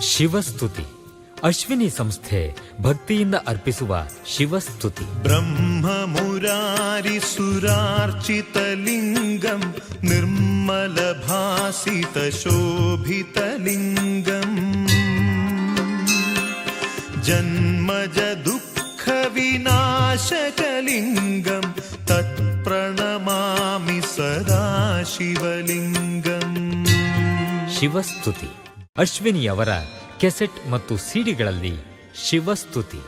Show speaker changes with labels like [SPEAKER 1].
[SPEAKER 1] ಶಿವಸ್ತುತಿ. ಅಶ್ವಿನಿ ಸಂಸ್ಥೆ ಭಕ್ತಿಯಿಂದ ಅರ್ಪಿಸುವ ಶಿವಸ್ತುತಿ.
[SPEAKER 2] ಬ್ರಹ್ಮ शिवस्तुति अश्विनी संस्थे भक्ति अर्पस्तुति ब्रह्ममुरारि सुरार्चितलिङ्गम् निर्मलभासित शोभितलिङ्गम् जन्मज ತತ್ ಪ್ರಣಮಾಮಿ ಸದಾ ಶಿವಲಿಂಗಂ
[SPEAKER 1] ಶಿವಸ್ತುತಿ. ಅಶ್ವಿನಿಯವರ ಕೆಸೆಟ್ ಮತ್ತು ಸಿಡಿಗಳಲ್ಲಿ ಶಿವಸ್ತುತಿ.